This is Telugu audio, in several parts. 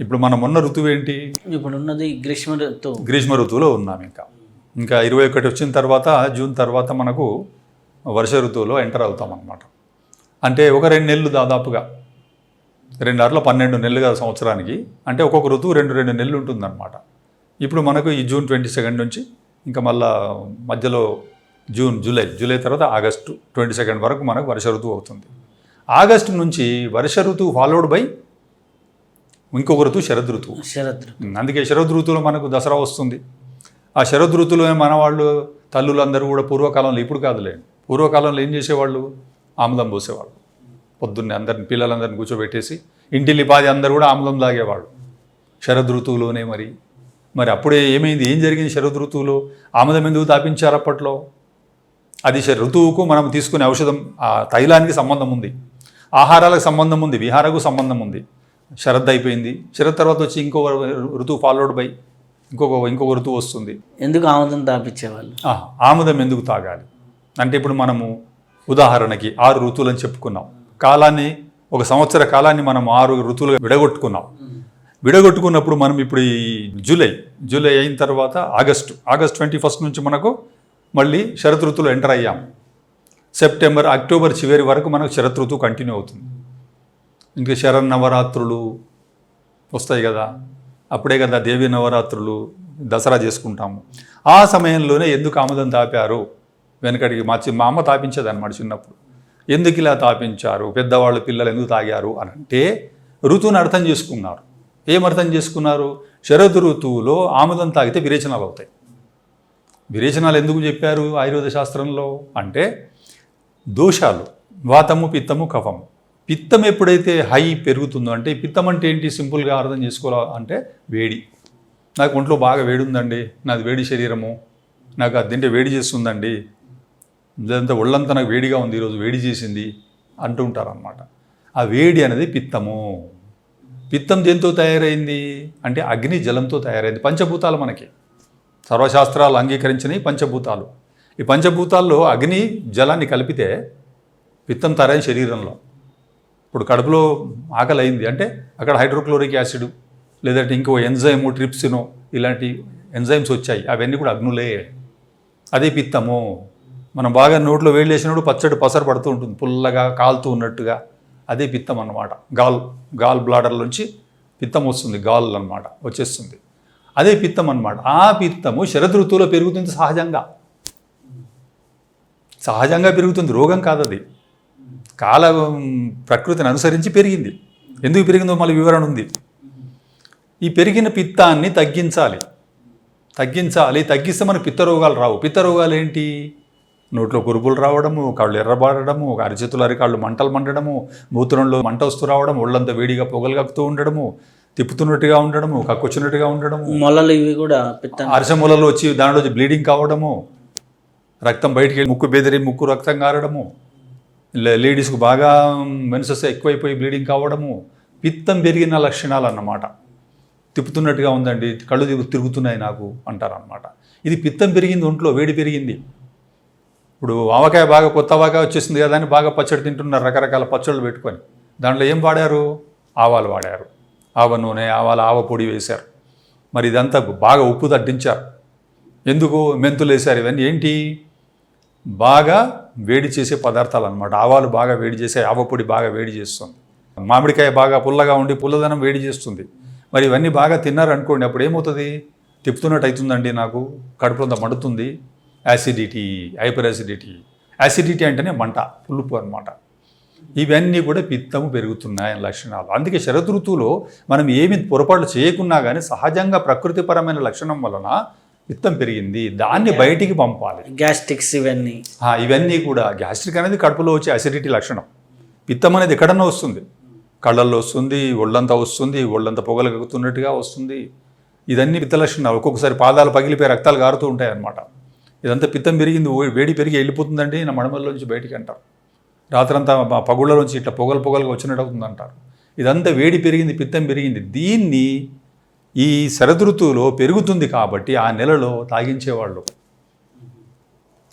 ఇప్పుడు మనం ఉన్న ఋతువు ఏంటి? ఇప్పుడు ఉన్నది గ్రీష్మ ఋతువు. గ్రీష్మ ఋతువులో ఉన్నాం ఇంకా. ఇంకా ఇరవై ఒకటి వచ్చిన తర్వాత జూన్ తర్వాత మనకు వర్ష ఋతువులో ఎంటర్ అవుతాం అన్నమాట. అంటే ఒక రెండు నెలలు దాదాపుగా. రెండారులో పన్నెండు నెలలు కదా సంవత్సరానికి. అంటే ఒక్కొక్క ఋతువు రెండు రెండు నెలలు ఉంటుందన్నమాట. ఇప్పుడు మనకు ఈ జూన్ ట్వంటీ సెకండ్ నుంచి ఇంకా మళ్ళా మధ్యలో జూన్ జూలై జూలై తర్వాత ఆగస్టు ట్వంటీ సెకండ్ వరకు మనకు వర్ష ఋతువు అవుతుంది. ఆగస్టు నుంచి వర్ష ఋతువు ఫాలోడ్ బై ఇంకొక ఋతువు శరద్ ఋతువు శరద్ అందుకే శరద్ ఋతువులో మనకు దసరా వస్తుంది. ఆ శరద్ ఋతువులో మన వాళ్ళు తల్లులందరూ కూడా పూర్వకాలంలో ఇప్పుడు కాదులే పూర్వకాలంలో ఏం చేసేవాళ్ళు? ఆముదం పోసేవాళ్ళు. పొద్దున్నే అందరిని పిల్లలందరిని కూర్చోబెట్టేసి ఇంటి లిపాది అందరూ కూడా ఆముదం తాగేవాళ్ళు. శరద్ ఋతువులోనే మరి. మరి అప్పుడే ఏమైంది? ఏం జరిగింది శరద్ ఋతువులో ఆముదం ఎందుకు తాపించారు అప్పట్లో? అది ఋతువుకు మనం తీసుకునే ఔషధం ఆ తైలానికి సంబంధం ఉంది. ఆహారాలకు సంబంధం ఉంది విహారకు సంబంధం ఉంది. శరద్ అయిపోయింది. శరద్ తర్వాత వచ్చి ఇంకో ఋతువు ఫాలోడ్ బై ఇంకొక ఇంకొక ఋతువు వస్తుంది. ఎందుకు ఆముదం తాపించేవాళ్ళు? ఆముదం ఎందుకు తాగాలి? అంటే ఇప్పుడు మనము ఉదాహరణకి ఆరు ఋతువులని చెప్పుకున్నాం. కాలాన్ని ఒక సంవత్సర కాలాన్ని మనం ఆరు ఋతువులుగా విడగొట్టుకున్నాం. విడగొట్టుకున్నప్పుడు మనం ఇప్పుడు ఈ జూలై జూలై అయిన తర్వాత ఆగస్టు ఆగస్ట్ ట్వంటీ ఫస్ట్ నుంచి మనకు మళ్ళీ శరత్ ఋతువులో ఎంటర్ అయ్యాం. సెప్టెంబర్ అక్టోబర్ చివరి వరకు మనకు శరత్ ఋతువు కంటిన్యూ అవుతుంది. ఇంకా శరన్నవరాత్రులు వస్తాయి కదా. అప్పుడే కదా దేవి నవరాత్రులు దసరా చేసుకుంటాము. ఆ సమయంలోనే ఎందుకు ఆముదం తాపారు? వెనకడికి మా చి- మా అమ్మ తాపించేదన్నమాట చిన్నప్పుడు. ఎందుకు ఇలా తాపించారు? పెద్దవాళ్ళు పిల్లలు ఎందుకు తాగారు? అని అంటే ఋతువుని అర్థం చేసుకున్నారు. ఏం అర్థం చేసుకున్నారు? శరద్ ఋతువులో ఆముదం తాగితే విరేచనాలు అవుతాయి. విరేచనాలు ఎందుకు చెప్పారు ఆయుర్వేద శాస్త్రంలో? అంటే దోషాలు వాతము పిత్తము కఫము. పిత్తం ఎప్పుడైతే హై పెరుగుతుందో అంటే పిత్తం అంటే ఏంటి? సింపుల్గా అర్థం చేసుకోవాలి అంటే వేడి. నాకు ఒంట్లో బాగా వేడి ఉందండి నాది వేడి శరీరము నాకు అది తింటే వేడి చేస్తుందండి. ఇదంతా ఒళ్ళంతా నాకు వేడిగా ఉంది ఈరోజు వేడి చేసింది అంటూ ఉంటారనమాట ఆ వేడి అనేది పిత్తము. పిత్తం దేంతో తయారైంది? అంటే అగ్ని జలంతో తయారైంది. పంచభూతాలు మనకి. సర్వశాస్త్రాలు అంగీకరించినవి పంచభూతాలు. ఈ పంచభూతాల్లో అగ్ని జలాన్ని కలిపితే పిత్తం తయారైన శరీరంలో. ఇప్పుడు కడుపులో ఆకలి అయింది అంటే అక్కడ హైడ్రోక్లోరిక్ యాసిడ్ లేదంటే ఇంకో ఎంజైము ట్రిప్సినో ఇలాంటి ఎంజైమ్స్ వచ్చాయి. అవన్నీ కూడా అగ్నులే. అదే పిత్తము. మనం బాగా నోట్లో వేడి వేసినప్పుడు పచ్చడి పసరు పడుతూ ఉంటుంది. పుల్లగా కాలుతూ ఉన్నట్టుగా అదే పిత్తం అన్నమాట. గాల్ గాల్ బ్లాడర్లోంచి పిత్తం వస్తుంది. గాల్ అనమాట వచ్చేస్తుంది. అదే పిత్తం అన్నమాట. ఆ పిత్తము శరద్ ఋతువులో పెరుగుతుంది సహజంగా. సహజంగా పెరుగుతుంది. రోగం కాదు అది కాల ప్రకృతిని అనుసరించి పెరిగింది. ఎందుకు పెరిగిందో మళ్ళీ వివరణ ఉంది. ఈ పెరిగిన పిత్తాన్ని తగ్గించాలి. తగ్గించాలి. తగ్గిస్తే మనకు పిత్త రోగాలు రావు. పిత్త రోగాలు ఏంటి? నోట్లో కురుపులు రావడము కాళ్ళు ఎర్రబారడము అరిచేతులు అరికాళ్ళు మంటలు మండడము మూత్రంలో మంట వస్తూ రావడం ఒళ్ళంతా వేడిగా పొగలు కక్కుతూ ఉండడము తిప్పుతున్నట్టుగా ఉండడము కక్కొచ్చినట్టుగా ఉండడము. మొలలు ఇవి కూడా పిత్తం అరసమూలలో వచ్చి దానిలో బ్లీడింగ్ కావడము రక్తం బయటికి ముక్కు బెదిరి ముక్కు రక్తం కారడము లేడీస్కు బాగా మెన్సెస్ ఎక్కువైపోయి బ్లీడింగ్ కావడము పిత్తం పెరిగిన లక్షణాలు అన్నమాట తిప్పుతున్నట్టుగా ఉందండి కళ్ళు తిరుగుతున్నాయి నాకు అంటారన్నమాట. ఇది పిత్తం పెరిగింది ఒంట్లో వేడి పెరిగింది. ఇప్పుడు ఆవకాయ బాగా కొత్త ఆవకాయ వచ్చేసింది కదా అని బాగా పచ్చడి తింటున్నారు రకరకాల పచ్చళ్ళు పెట్టుకొని. దాంట్లో ఏం వాడారు? ఆవాలు వాడారు. ఆవ నూనె ఆవాల ఆవ పొడి వేశారు. మరి ఇదంతా బాగా ఉప్పు తడ్డించారు ఎందుకు మెంతులు వేశారు ఇవన్నీ ఏంటి? బాగా వేడి చేసే పదార్థాలు అనమాట ఆవాలు బాగా వేడి చేసే ఆవ పొడి బాగా వేడి చేస్తుంది. మామిడికాయ బాగా పుల్లగా ఉండి పుల్లదనం వేడి చేస్తుంది. మరి ఇవన్నీ బాగా తిన్నారనుకోండి అప్పుడు ఏమవుతుంది? తిప్పుతున్నట్టు అవుతుందండి నాకు. కడుపులో మండుతుంది. Acidity hyper acidity. యాసిడిటీ అంటేనే మంట పులుపు అనమాట ఇవన్నీ కూడా పిత్తము పెరుగుతున్నాయి లక్షణాలు. అందుకే శరదృతువులో మనం ఏమి పొరపాట్లు చేయకున్నా కానీ సహజంగా ప్రకృతిపరమైన లక్షణం వలన పిత్తం పెరిగింది. దాన్ని బయటికి పంపాలి. గ్యాస్ట్రిక్స్ ఇవన్నీ. ఇవన్నీ కూడా గ్యాస్ట్రిక్ అనేది కడుపులో వచ్చే అసిడిటీ లక్షణం. పిత్తం అనేది ఎక్కడన్నా వస్తుంది. కళ్ళల్లో వస్తుంది ఒళ్ళంతా వస్తుంది ఒళ్ళంతా పొగలు కక్కుతున్నట్టుగా వస్తుంది. ఇదన్నీ పిత్త లక్షణాలు. ఒక్కొక్కసారి పాదాలు పగిలిపోయి రక్తాలు కారుతూ ఉంటాయి అన్నమాట ఇదంతా పిత్తం పెరిగింది వేడి పెరిగి వెళ్ళిపోతుందండి నా మడమల్లోంచి బయటికి అంటారు. రాత్రంతా మా పగుళ్ళలోంచి ఇట్లా పొగలు పొగలుగా వచ్చినట్టు అవుతుంది అంటారు ఇదంతా వేడి పెరిగింది పిత్తం పెరిగింది. దీన్ని ఈ శరదృతువులో పెరుగుతుంది కాబట్టి ఆ నెలలో తాగించేవాళ్ళు.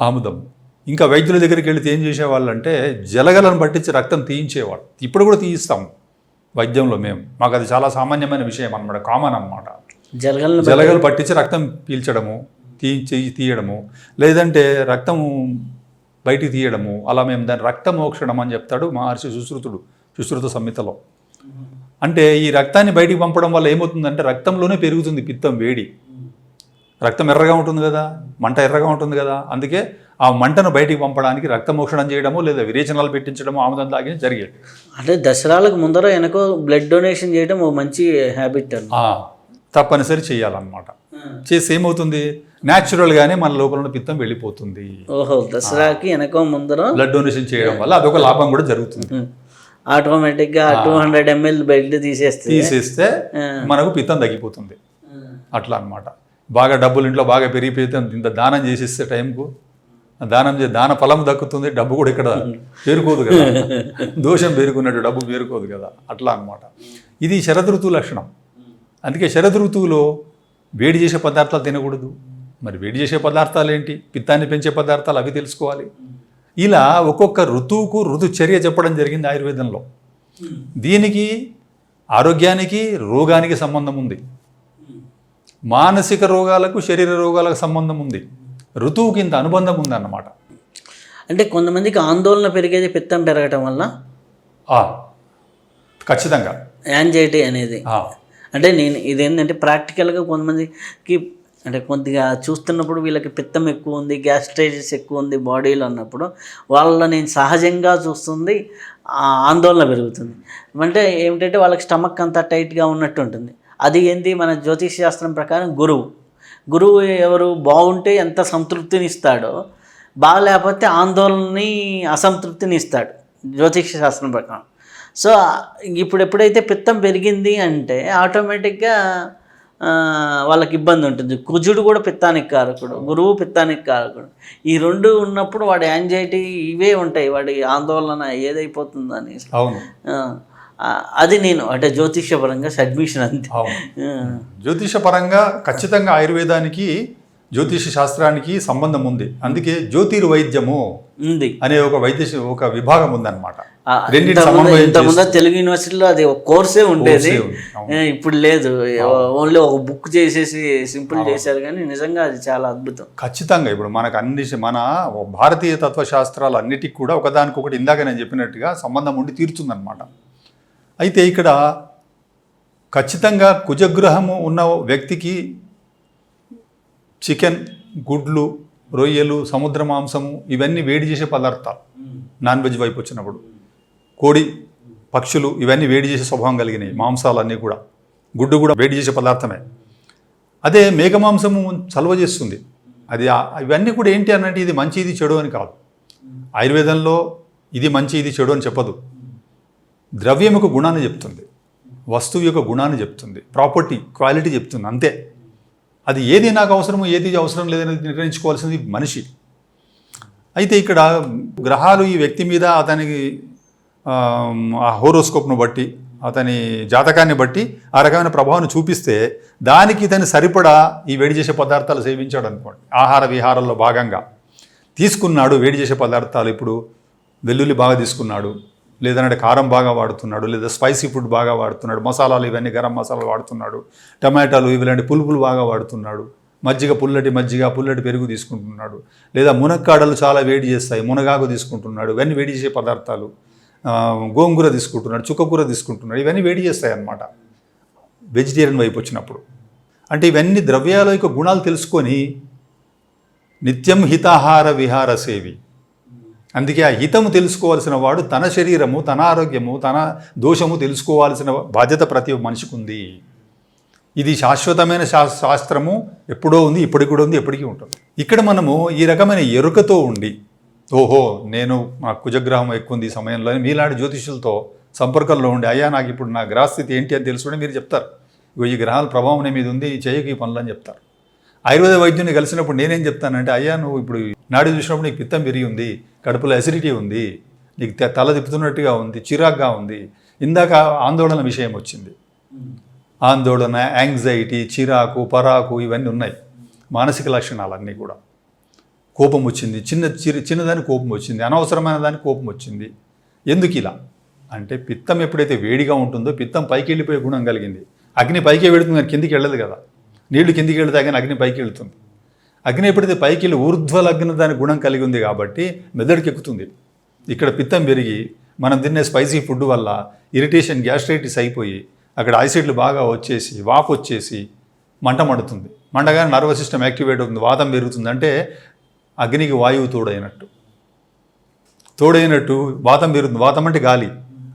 ఆముదం. ఇంకా వైద్యుల దగ్గరికి వెళితే ఏం చేసేవాళ్ళు అంటే జలగలను పట్టించి రక్తం తీయించేవాళ్ళు. ఇప్పుడు కూడా తీయిస్తాం వైద్యంలో మేము మాకు అది చాలా సామాన్యమైన విషయం అన్నమాట. కామన్ అన్నమాట. జలగలను జలగలు పట్టించి రక్తం పీల్చడము తీ చెయ్యి తీయడము లేదంటే రక్తము బయటికి తీయడము అలా మేము దాన్ని రక్తమోక్షణం అని చెప్తాడు మహర్షి సుశ్రుతుడు సుశ్రుత సంహితలో. అంటే ఈ రక్తాన్ని బయటికి పంపడం వల్ల ఏమవుతుందంటే రక్తంలోనే పెరుగుతుంది పిత్తం వేడి. రక్తం ఎర్రగా ఉంటుంది కదా మంట ఎర్రగా ఉంటుంది కదా అందుకే ఆ మంటను బయటికి పంపడానికి రక్తమోక్షణం చేయడము లేదా విరేచనాలు పెట్టించడము ఆముదం తాగి జరిగేది. అంటే దసరాలకు ముందర వెనకో బ్లడ్ డొనేషన్ చేయడం ఓ మంచి హ్యాబిట్ తప్పనిసరి చేయాలన్నమాట. చేసి ఏమవుతుంది? న్యాచురల్గానే మన లోపల ఉన్న పిత్తం వెళ్ళిపోతుంది. ఓహో దసరాకి వెనకో ముందర బ్లడ్ డొనేషన్ చేయడం వల్ల అదొక లాభం కూడా జరుగుతుంది. ఆటోమేటిక్గా టూ హండ్రెడ్ ఎంఎల్ బెల్ట్ తీసేస్తే తీసేస్తే మనకు పిత్తం తగ్గిపోతుంది. అట్లా అన్నమాట. బాగా డబ్బులు ఇంట్లో బాగా పెరిగిపోతే ఇంత దానం చేసిస్తే టైంకు దానం చే దాన ఫలం దక్కుతుంది డబ్బు కూడా ఇక్కడ పేరుకోదు కదా. దోషం పేరుకున్నట్టు డబ్బు పేరుకోదు కదా. అట్లా అన్నమాట. ఇది శరదృతువు లక్షణం. అందుకే శరదృతువులో వేడి చేసే పదార్థాలు తినకూడదు. మరి వేడి చేసే పదార్థాలు ఏంటి? పిత్తాన్ని పెంచే పదార్థాలు అవి తెలుసుకోవాలి. ఇలా ఒక్కొక్క ఋతువుకు ఋతుచర్య చెప్పడం జరిగింది ఆయుర్వేదంలో. దీనికి ఆరోగ్యానికి రోగానికి సంబంధం ఉంది. మానసిక రోగాలకు శరీర రోగాలకు సంబంధం ఉంది. ఋతువుకి ఇంత అనుబంధం ఉందన్నమాట. అంటే కొంతమందికి ఆందోళన పెరిగేది పిత్తం పెరగటం వల్ల? ఖచ్చితంగా. యాంజైటీ అనేది. అంటే నేను ఇదేంటంటే ప్రాక్టికల్గా కొంతమందికి అంటే కొద్దిగా చూస్తున్నప్పుడు వీళ్ళకి పిత్తం ఎక్కువ ఉంది గ్యాస్ట్రైటిస్ ఎక్కువ ఉంది బాడీలో అన్నప్పుడు వాళ్ళ నేను సహజంగా చూస్తుంది ఆందోళన పెరుగుతుంది. అంటే ఏమిటంటే వాళ్ళకి స్టమక్ అంతా టైట్గా ఉన్నట్టు ఉంటుంది. అది ఏంది? మన జ్యోతిష్ శాస్త్రం ప్రకారం గురువు. గురువు ఎవరు? బాగుంటే ఎంత సంతృప్తిని ఇస్తాడో బాగలేకపోతే ఆందోళనని అసంతృప్తిని ఇస్తాడు జ్యోతిష శాస్త్రం ప్రకారం. సో ఇప్పుడు ఎప్పుడైతే పిత్తం పెరిగింది అంటే ఆటోమేటిక్గా వాళ్ళకి ఇబ్బంది ఉంటుంది. కుజుడు కూడా పిత్తానికి కారకుడు గురువు పిత్తానికి కారకుడు. ఈ రెండు ఉన్నప్పుడు వాడి యాంజైటీ ఇవే ఉంటాయి. వాడి ఆందోళన ఏదైపోతుందో అనేసి అవును. ఆ, ఆ, అది నేను అంటే జ్యోతిష్యపరంగా సడ్మిషన్ అంతే. అవును. ఆ, జ్యోతిష పరంగా ఖచ్చితంగా ఆయుర్వేదానికి జ్యోతిష శాస్త్రానికి సంబంధం ఉంది. అందుకే జ్యోతిర్వైద్యము ఉంది. అనే ఒక వైద్య ఒక విభాగం ఉందన్నమాట. ఇంతకుముందు తెలుగు యూనివర్సిటీలో అది ఒక కోర్సే ఉండేది. ఇప్పుడు లేదు. ఓన్లీ ఒక బుక్ చేసేసి సింపుల్ చేశారు కానీ నిజంగా అది చాలా అద్భుతం. ఖచ్చితంగా ఇప్పుడు మనకు అన్ని మన భారతీయ తత్వశాస్త్రాలు అన్నిటికీ కూడా ఒకదానికొకటి ఇందాక నేను చెప్పినట్టుగా సంబంధం ఉండి తీరుతుందన్నమాట. అయితే ఇక్కడ ఖచ్చితంగా కుజగ్రహము ఉన్న వ్యక్తికి చికెన్ గుడ్లు రొయ్యలు సముద్ర మాంసము ఇవన్నీ వేడి చేసే పదార్థాలు నాన్ వెజ్ వైపు వచ్చినప్పుడు. కోడి పక్షులు ఇవన్నీ వేడి చేసే స్వభావం కలిగినాయి మాంసాలన్నీ కూడా. గుడ్డు కూడా వేడి చేసే పదార్థమే. అదే మేఘమాంసము చలవ చేస్తుంది. అది ఇవన్నీ కూడా ఏంటి అన్నట్టు ఇది మంచి ఇది చెడు అని కాదు. ఆయుర్వేదంలో ఇది మంచి ఇది చెడు అని చెప్పదు. ద్రవ్యం యొక్క గుణాన్ని చెప్తుంది. వస్తువు యొక్క గుణాన్ని చెప్తుంది. ప్రాపర్టీ క్వాలిటీ చెప్తుంది. అంతే. అది ఏది నాకు అవసరము ఏది అవసరం లేదనేది నిర్ణయించుకోవాల్సింది మనిషి. అయితే ఇక్కడ గ్రహాలు ఈ వ్యక్తి మీద అతనికి ఆ హోరోస్కోప్ను బట్టి అతని జాతకాన్ని బట్టి ఆ రకమైన ప్రభావాన్ని చూపిస్తే దానికి ఇతని సరిపడా ఈ వేడి చేసే పదార్థాలు సేవించాడు అనుకోండి. ఆహార విహారాల్లో భాగంగా తీసుకున్నాడు వేడి చేసే పదార్థాలు. ఇప్పుడు వెల్లుల్లి బాగా తీసుకున్నాడు. లేదంటే కారం బాగా వాడుతున్నాడు లేదా స్పైసీ ఫుడ్ బాగా వాడుతున్నాడు మసాలాలు ఇవన్నీ గరం మసాలాలు వాడుతున్నాడు టమాటాలు ఇలాంటి పులుపులు బాగా వాడుతున్నాడు మజ్జిగ పుల్లటి మజ్జిగ పుల్లటి పెరుగు తీసుకుంటున్నాడు లేదా మునక్కాడలు చాలా వేడి చేస్తాయి మునగాకు తీసుకుంటున్నాడు ఇవన్నీ వేడి చేసే పదార్థాలు గోంగూర తీసుకుంటున్నాడు చుక్కకూర తీసుకుంటున్నాడు ఇవన్నీ వేడి చేస్తాయి అన్నమాట. వెజిటేరియన్ వైపు వచ్చినప్పుడు. అంటే ఇవన్నీ ద్రవ్యాల యొక్క గుణాలు తెలుసుకొని నిత్యం హితాహార విహార సేవి. అందుకే ఆ హితము తెలుసుకోవాల్సిన వాడు తన శరీరము తన ఆరోగ్యము తన దోషము తెలుసుకోవాల్సిన బాధ్యత ప్రతి మనిషికి ఉంది. ఇది శాశ్వతమైన శా- శాస్త్రము. ఎప్పుడో ఉంది ఇప్పటికి కూడా ఉంది ఎప్పటికీ ఉంటుంది. ఇక్కడ మనము ఈ రకమైన ఎరుకతో ఉండి ఓహో నేను నా కుజగ్రహం ఎక్కువ ఉంది ఈ సమయంలో మీలాంటి జ్యోతిషులతో సంపర్కంలో ఉండి అయ్యా నాకు ఇప్పుడు నా గ్రహస్థితి ఏంటి అని తెలుసుకుని మీరు చెప్తారు. ఇగో ఈ గ్రహాల ప్రభావం నీ మీద ఉంది చేయకు ఈ పనులు అని చెప్తారు. ఆయుర్వేద వైద్యుని కలిసినప్పుడు నేనేం చెప్తానంటే అయ్యా నువ్వు ఇప్పుడు నాడి చూసినప్పుడు నీకు పిత్తం పెరిగి ఉంది కడుపులో అసిడిటీ ఉంది నీకు తల తిప్పుతున్నట్టుగా ఉంది చిరాగ్గా ఉంది. ఇందాక ఆందోళన విషయం వచ్చింది. ఆందోళన యాంగ్జైటీ చిరాకు పరాకు ఇవన్నీ ఉన్నాయి. మానసిక లక్షణాలన్నీ కూడా. కోపం వచ్చింది. చిన్న చిన్న చిన్నదానికి కోపం వచ్చింది. అనవసరమైన దానికి కోపం వచ్చింది. ఎందుకు ఇలా? అంటే పిత్తం ఎప్పుడైతే వేడిగా ఉంటుందో పిత్తం పైకి వెళ్ళిపోయే గుణం కలిగింది. అగ్ని పైకి వెళుతుంది కానీ కిందికి వెళ్ళదు కదా. నీళ్ళు కిందికి వెళితే కానీ అగ్ని పైకి వెళుతుంది. అగ్ని ఎప్పుడైతే పైకి వెళ్ళి ఊర్ధ్వలగ్న దాని గుణం కలిగి ఉంది కాబట్టి మెదడుకి ఎక్కుతుంది. ఇక్కడ పిత్తం పెరిగి మనం తినే స్పైసీ ఫుడ్ వల్ల ఇరిటేషన్ గ్యాస్ట్రైటిస్ అయిపోయి అక్కడ యాసిడ్లు బాగా వచ్చేసి వాపు వచ్చేసి మంట మండుతుంది. మండగానే నర్వస్ సిస్టమ్ యాక్టివేట్ అవుతుంది వాతం పెరుగుతుంది. అంటే అగ్నికి వాయువు తోడైనట్టు. తోడైనట్టు వాతం పెరుగుతుంది. వాతం అంటే గాలి.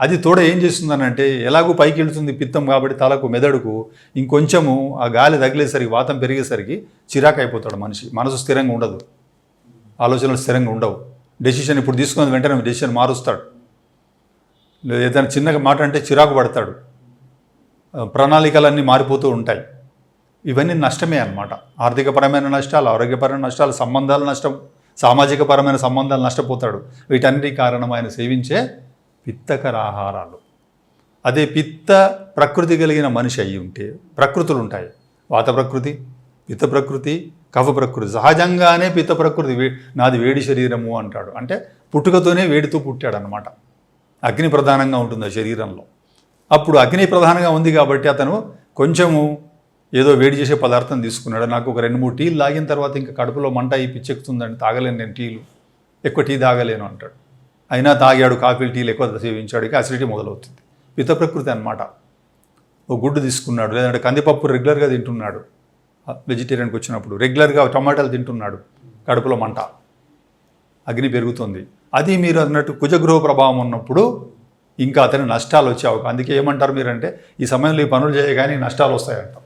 అది తోడ ఏం చేస్తుందనంటే ఎలాగో పైకి వెళ్తుంది పిత్తం కాబట్టి తలకు మెదడుకు ఇంకొంచెము ఆ గాలి తగిలేసరికి వాతం పెరిగేసరికి చిరాకు అయిపోతాడు మనిషి. మనసు స్థిరంగా ఉండదు. ఆలోచనలు స్థిరంగా ఉండవు. డెసిషన్ ఇప్పుడు తీసుకున్న వెంటనే డెసిషన్ మారుస్తాడు. ఏదైనా చిన్నగా మాట అంటే చిరాకు పడతాడు. ప్రణాళికలన్నీ మారిపోతూ ఉంటాయి. ఇవన్నీ నష్టమే అన్నమాట. ఆర్థికపరమైన నష్టాలు ఆరోగ్యపరమైన నష్టాలు సంబంధాల నష్టం సామాజికపరమైన సంబంధాలు నష్టపోతాడు. వీటన్నిటి కారణం ఆయన సేవించే పిత్తకర ఆహారాలు అదే పిత్త ప్రకృతి కలిగిన మనిషి అయి ఉంటే ప్రకృతులు ఉంటాయి. వాత ప్రకృతి పిత్త ప్రకృతి కఫ ప్రకృతి. సహజంగానే పిత్త ప్రకృతి వే నాది వేడి శరీరము అంటాడు. అంటే పుట్టుకతోనే వేడితో పుట్టాడనమాట అగ్ని ప్రధానంగా ఉంటుంది ఆ శరీరంలో. అప్పుడు అగ్ని ప్రధానంగా ఉంది కాబట్టి అతను కొంచెము ఏదో వేడి చేసే పదార్థం తీసుకున్నాడు. నాకు ఒక రెండు మూడు టీలు తాగిన తర్వాత ఇంకా కడుపులో మంట అయి పిచ్చెక్కుతుందని తాగలేను నేను టీలు. ఎక్కువ టీ తాగలేను అంటాడు. అయినా తాగాడు కాఫీలు టీలు ఎక్కువ సేవించాడు ఇక అసిడిటీ మొదలవుతుంది. పిత ప్రకృతి అన్నమాట. ఓ గుడ్డు తీసుకున్నాడు లేదంటే కందిపప్పు రెగ్యులర్గా తింటున్నాడు. వెజిటేరియన్కి వచ్చినప్పుడు రెగ్యులర్గా టమాటాలు తింటున్నాడు కడుపులో మంట. అగ్ని పెరుగుతుంది. అది మీరు అన్నట్టు కుజగృహ ప్రభావం ఉన్నప్పుడు ఇంకా అతని నష్టాలు వచ్చే అవకాశం అందుకే ఏమంటారు మీరంటే ఈ సమయంలో ఈ పనులు చేయగానే నష్టాలు వస్తాయంటారు